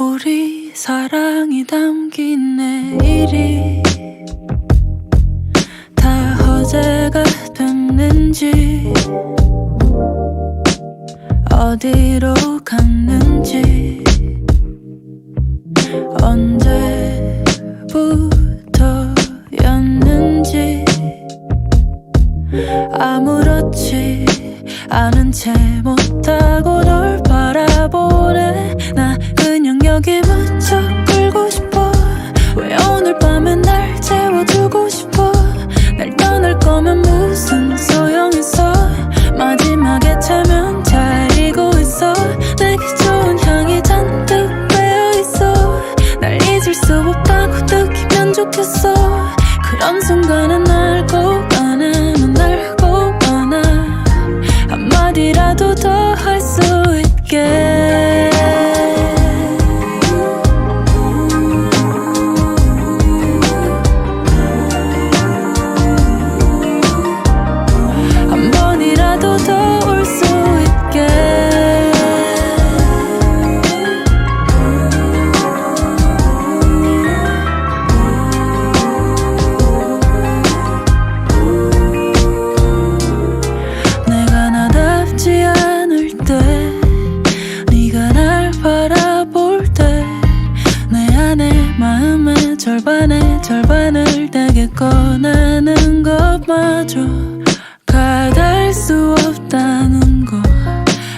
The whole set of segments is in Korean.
우리 사랑이 담긴 내일이 다 어제가 됐는지 어디로 갔는지 언제부터였는지 아무렇지 않은 채못 익숙했어. 그런 순간은 알고 나는 알고 많아 한마디라도 더 할 수 있게. 마음의 절반의 절반을 내게 꺼내는 것마저 가달 수 없다는 거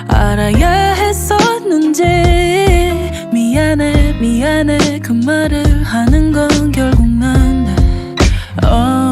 알아야 했었는지. 미안해 미안해. 그 말을 하는 건 결국 난데. 어.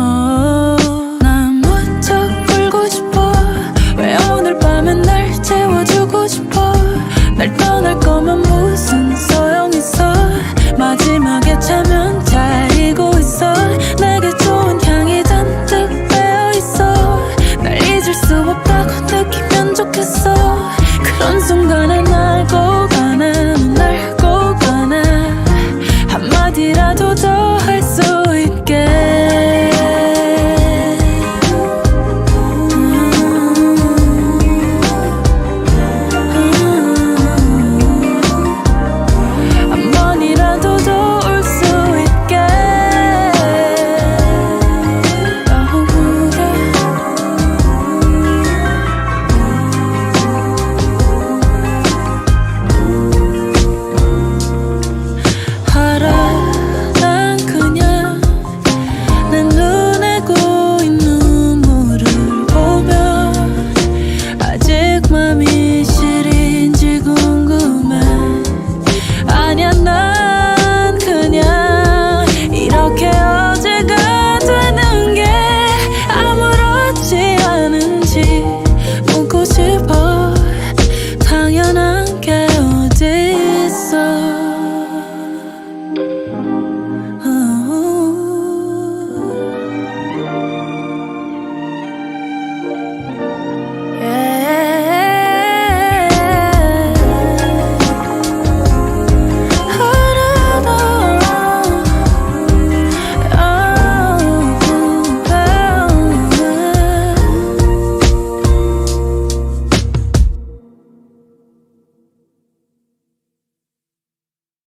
to